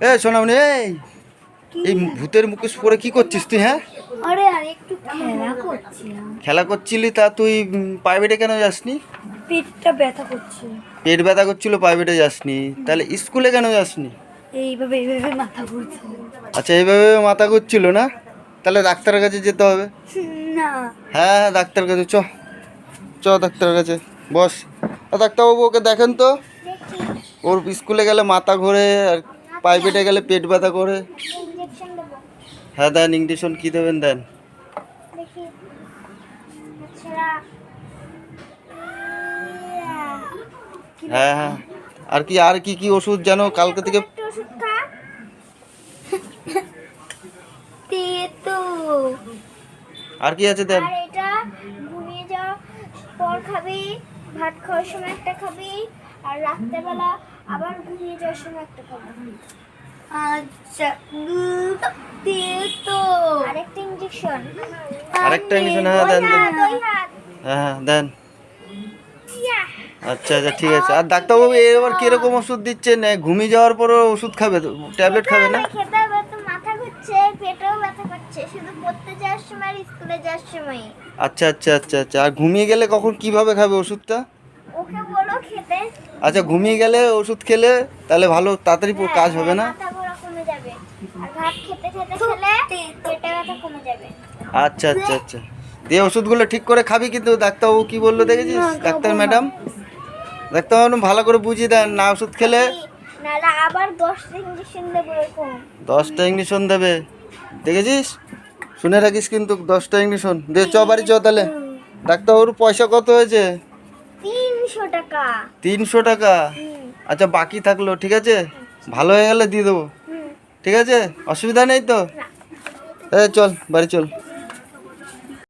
এ সোনামণি এই এই ভূতের মুখোশ পরে কি করছিস তুই হ্যাঁ? আরে আর একটু খেলা করছিলাম। খেলা করছিলি তা তুই প্রাইভেটে কেন যাসনি? পেটটা ব্যথা করছে। পেট ব্যথা করছিল প্রাইভেটে যাসনি। তাহলে স্কুলে কেন যাসনি? এইভাবে এইভাবে মাথা ঘুরছে। আচ্ছা এইভাবে মাথা ঘুরছিল না? তাহলে ডাক্তারের কাছে যেতে হবে। না। হ্যাঁ হ্যাঁ ডাক্তার কাছে চ চ ডাক্তারের কাছে বস। ডাক্তারবাবু ওকে দেখেন তো? ওর স্কুলে গেলে মাথা ঘোরে আর প্রাইভেটে গেলে পেট ব্যথা করে। হ্যাঁ দেন ইংলিশন কী দেবেন দেন। হ্যাঁ হ্যাঁ। আর কি আর কি কি ওষুধ জানো কালকে থেকে আর কি আছে দেন? এটা ঘুমিয়ে যাওয়ার পর খাবি ভাত খাওয়ার সময় একটা খাবি আর রাত্রেবেলা আবার ঘুমিয়ে যাওয়ার সময় একটা আচ্ছা আরেকটা আরেকটা হ্যাঁ, দেন, হ্যাঁ হ্যাঁ দেন। আচ্ছা আচ্ছা ঠিক আছে। আর ডাক্তারবাবু এবার কীরকম ওষুধ দিচ্ছেন? ঘুমিয়ে যাওয়ার পরও ওষুধ খাবে তো? ট্যাবলেট খাবে না? খেতে হবে তো মাথা ঘুরছে পেটেও ব্যথা করছে। শুধু পড়তে যাওয়ার সময় আর স্কুলে যাওয়ার সময়। আচ্ছা আচ্ছা আচ্ছা আচ্ছা। আর ঘুমিয়ে গেলে কখন কীভাবে খাবে ওষুধটা? ওকে বলো খেতে। আচ্ছা ঘুমিয়ে গেলে ওষুধ খেলে তাহলে ভালো তাড়াতাড়ি কাজ হবে না? আচ্ছা আচ্ছা আচ্ছা। দিয়ে ওষুধগুলো ঠিক করে খাবি কিন্তু ডাক্তারবাবু কি বলল দেখেছিস? Doctor madam doctor madam? ভালো করে বুঝিয়ে দেন না ওষুধ খেলে? আবার দশটা ইঞ্জেকশন দেবো দেখেছিস? শুনে রাখিস কিন্তু দশটা ইংলিশন দিয়ে চ বাড়ি চ তাহলে। ডাক্তারবাবুর পয়সা কত হয়েছে? তিনশো টাকা। তিনশো টাকা? আচ্ছা বাকি থাকল ঠিক আছে? ভালো হয়ে গেলে দিয়ে দেবো। ঠিক আছে? অসুবিধা নেই তো? এ চল বাড়ি চল।